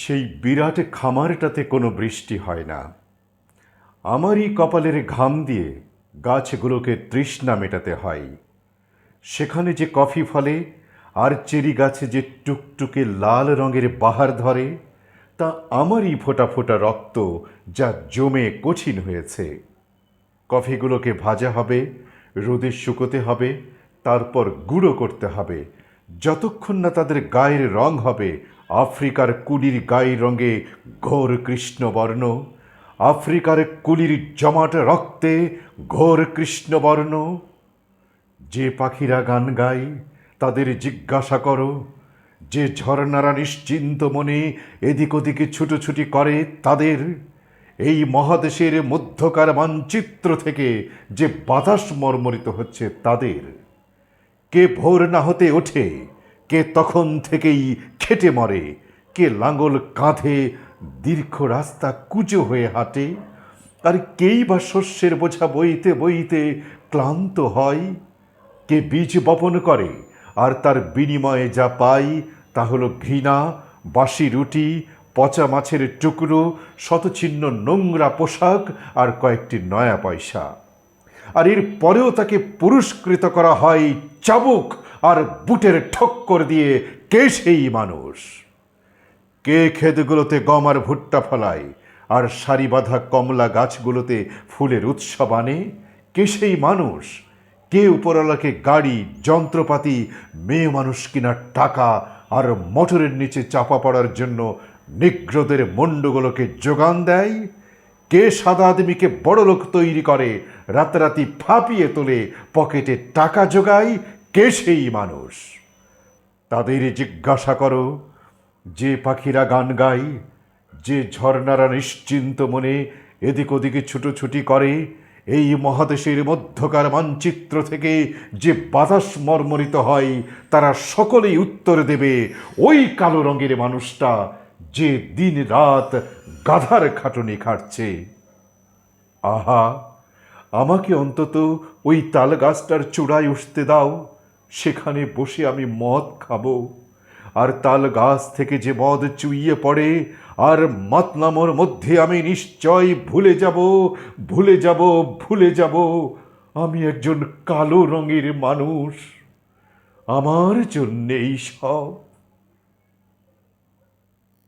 সেই বিরাট খামারটাতে কোনো বৃষ্টি হয় না। আমারই কপালের ঘাম দিয়ে গাছগুলোকে তৃষ্ণা মেটাতে হয়। সেখানে যে কফি ফলে আর চেরি গাছে যে টুকটুকে লাল রঙের বাহার ধরে, তা আমারই ফোটা ফোটা রক্ত যা জমে কঠিন হয়েছে। কফিগুলোকে ভাজা হবে, রোদে শুকোতে হবে, তারপর গুঁড়ো করতে হবে, যতক্ষণ না তাদের গায়ের রং হবে আফ্রিকার কুলির গায়ের রঙে ঘোর কৃষ্ণবর্ণ, আফ্রিকার কুলির জমাট রক্তে ঘোর কৃষ্ণবর্ণ। যে পাখিরা গান গায়, তাদের জিজ্ঞাসা করো। যে ঝর্ণারা নিশ্চিন্ত মনে এদিক ওদিকে ছুটোছুটি করে, তাদের এই মহাদেশের মধ্যকার মানচিত্র থেকে যে বাতাস মর্মরিত হচ্ছে, তাদের। কে ভোর না হতে ওঠে কে তখন থেকেই খেটে মরে? কে লাঙ্গল কাঁধে দীর্ঘ রাস্তা কুচো হয়ে হাঁটে? আর কেই বা শস্যের বোঝা বইতে বইতে ক্লান্ত হয়? কে বীজ বপন করে আর তার বিনিময়ে যা পাই তা হলো ঘৃণা বাসি রুটি, পচা মাছের টুকরো শতচিহ্ন নোংরা পোশাক আর কয়েকটি নয়া পয়সা। আর এর পরেও তাকে পুরস্কৃত করা হয় চাবুক আর বুটের ঠক্কর দিয়ে কে সেই মানুষ? কে ক্ষেতগুলোতে গম আর ভুট্টা ফলায়? আর সারি বাঁধা কমলা গাছগুলোতে ফুলের উৎসব আনে? কে সেই মানুষ? কে উপরওয়ালাকে গাড়ি, যন্ত্রপাতি, মেয়ে মানুষ কিনার টাকা আর মোটরের নিচে চাপা পড়ার জন্য নিগ্রদের মণ্ডগুলোকে যোগান দেয়? কে সাদা আদমিকে বড় লোক তৈরি করে, রাতারাতি ফাঁপিয়ে তোলে, পকেটে টাকা জোগায় কে সেই মানুষ। তাদের জিজ্ঞাসা করো, যে পাখিরা গান গায়, যে ঝর্ণারা নিশ্চিন্ত মনে এদিক ওদিকে ছুটোছুটি করে, এই মহাদেশের মধ্যকার মানচিত্র থেকে যে বাতাস মর্মরিত হয়, তারা সকলেই উত্তর দেবে, ওই কালো রঙের মানুষটা যে দিন রাত গাধার খাটুনি খাটছে। আহা, আমাকে অন্তত ওই তাল গাছটার চূড়ায় উঠতে দাও। সেখানে বসে আমি মদ খাব। আর তাল গাছ থেকে যে মদ চুইয়ে পড়ে, আর মাতনামর মধ্যে আমি নিশ্চয় ভুলে যাব ভুলে যাব ভুলে যাব। আমি একজন কালো রঙের মানুষ। আমার জন্যেই সব।